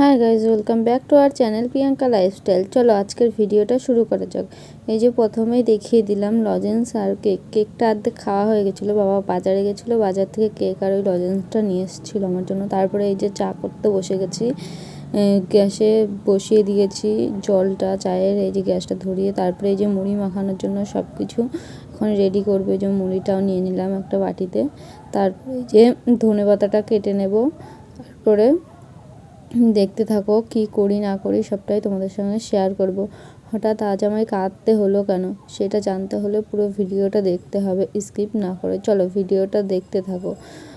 হ্যাঁ guys welcome back to our channel Priyanka lifestyle চলো আজকের ভিডিওটা শুরু করা যাক। এই যে প্রথমেই দেখিয়ে দিলাম লজেন্স আর কেক কেকটা আর্ধেক খাওয়া হয়ে গেছিল, বাবা বাজারে গেছিল, বাজার থেকে কেক আর ওই লজেন্সটা নিয়ে এসেছিল আমার জন্য। তারপরে এই যে চা করতে বসে গেছি গ্যাসে বসিয়ে দিয়েছি জলটা, চায়ের এই যে গ্যাসটা ধরিয়ে, তারপরে এই যে মুড়ি মাখানোর জন্য সব কিছু এখন রেডি করবে। যে মুড়িটাও নিয়ে নিলাম একটা বাটিতে। তারপরে যে ধনে পাতাটা কেটে নেব, তারপরে দেখতে থাকো, কি করি না করি সবটাই তোমাদের সঙ্গে শেয়ার করব। হঠাৎ আজ আমায় কাঁদতে হলো কেন? সেটা জানতে হলে পুরো ভিডিওটা দেখতে হবে স্কিপ না করে। চলো ভিডিওটা দেখতে থাকো।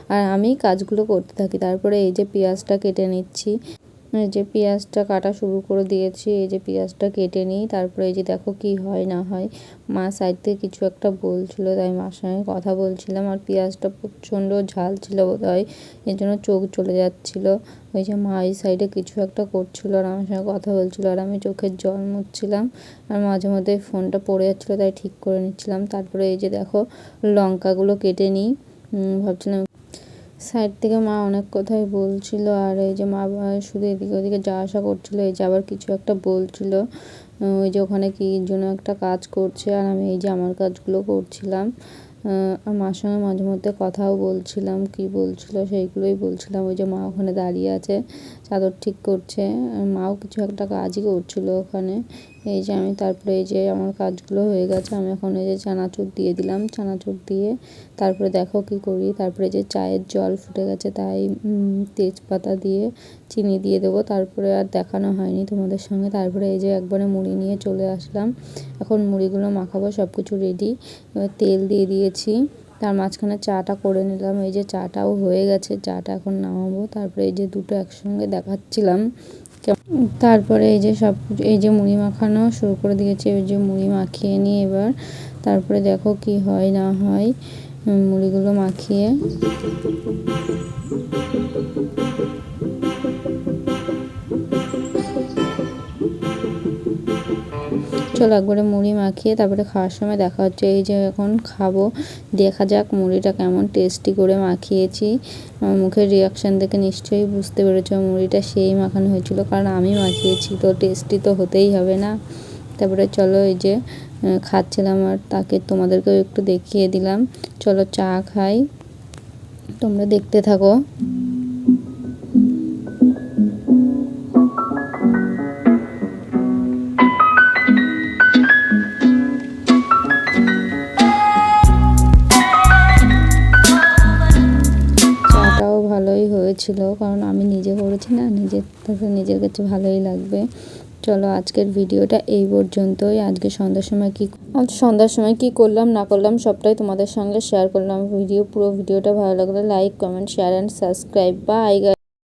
আর আমি কাজগুলো করতে থাকি। তারপরে এই যে পেঁয়াজটা কেটে নিচ্ছি। যে পেঁয়াজটা কাটা শুরু করে দিয়েছি, এই যে পেঁয়াজটা কেটে নিই, তারপরে এই যে দেখো কি হয় না হয়। মা সাইড থেকে কিছু একটা বলছিল, তাই মার সঙ্গে কথা বলছিলাম, আর পেঁয়াজটা প্রচণ্ড ঝাল ছিল বোধ হয় এর জন্য চোখ চলে যাচ্ছিল। ওই যে মা এই সাইডে কিছু একটা করছিল, আর আমার সঙ্গে কথা বলছিল, আর আমি চোখের জল মুছছিলাম, আর মাঝে মধ্যে ফোনটা পড়ে যাচ্ছিল, তাই ঠিক করে নিচ্ছিলাম। তারপরে এই যে দেখো লঙ্কাগুলো কেটে নিই ভাবছিলাম সাইড থেকে মা অনেক কথাই বলছিল আর এই যে মা শুধু এদিকে ওদিকে যাওয়া আসা করছিল, এই যে আবার কিছু একটা বলছিল ওই যে ওখানে কি জন্য একটা কাজ করছে আর আমি এই যে আমার কাজগুলো করছিলাম আর মার সঙ্গে মাঝে মধ্যে কথাও বলছিলাম, কি বলছিল সেইগুলোই বলছিলাম, ওই যে মা ওখানে দাঁড়িয়ে আছে, চাদর ঠিক করছে মাও কিছু একটা কাজই করছিল ওখানে এই যে আমি তারপরে এই যে আমার কাজগুলো হয়ে গেছে, আমি এখন এই যে চানাচুর দিয়ে দিলাম। চানাচুর দিয়ে তারপরে দেখো কি করি। তারপরে যে চায়ের জল ফুটে গেছে, তাই তেজপাতা দিয়ে চিনি দিয়ে দেবো। তারপরে আর দেখানো হয়নি তোমাদের সঙ্গে। তারপরে এই যে একবারে মুড়ি নিয়ে চলে আসলাম। এখন মুড়িগুলো মাখাবো সব কিছু রেডি এবার তেল দিয়ে দিয়েছি। তার মাঝখানে চাটা করে নিলাম। এই যে চাটাও হয়ে গেছে, চাটা এখন নামাবো। তারপরে এই যে দুটো একসঙ্গে দেখাচ্ছিলাম। তারপরে এই যে সব এই যে মুড়ি মাখানো শুরু করে দিয়েছি। এই যে মুড়ি মাখিয়ে নিই এবার। তারপরে দেখো কি হয়, না হয় মুড়িগুলো মাখিয়ে চলো একবারে মুড়ি মাখিয়ে তারপরে খাওয়ার সময় দেখা হচ্ছে এই যে এখন খাব। দেখা যাক মুড়িটা কেমন টেস্টি করে মাখিয়েছি। মুখের রিয়াকশান দেখে নিশ্চয়ই বুঝতে পেরেছ মুড়িটা সেই মাখানো হয়েছিল, কারণ আমি মাখিয়েছি, তো টেস্টি তো হতেই হবে না। তারপরে চলো এই যে খাচ্ছিলাম আর তাকে তোমাদেরকেও একটু দেখিয়ে দিলাম। চলো চা খাই। তোমরা দেখতে থাকো। হয়েছিল কারণ আমি নিজে করেছি না নিজের তাতে নিজের কাছে ভালোই লাগবে। চলো আজকের ভিডিওটা এই পর্যন্তই। আজকে সন্ধ্যার সময় কী সন্ধ্যার সময় কি করলাম, না করলাম সবটাই তোমাদের সঙ্গে শেয়ার করলাম। ভিডিও, পুরো ভিডিওটা ভালো লাগলে like comment share and subscribe বা আই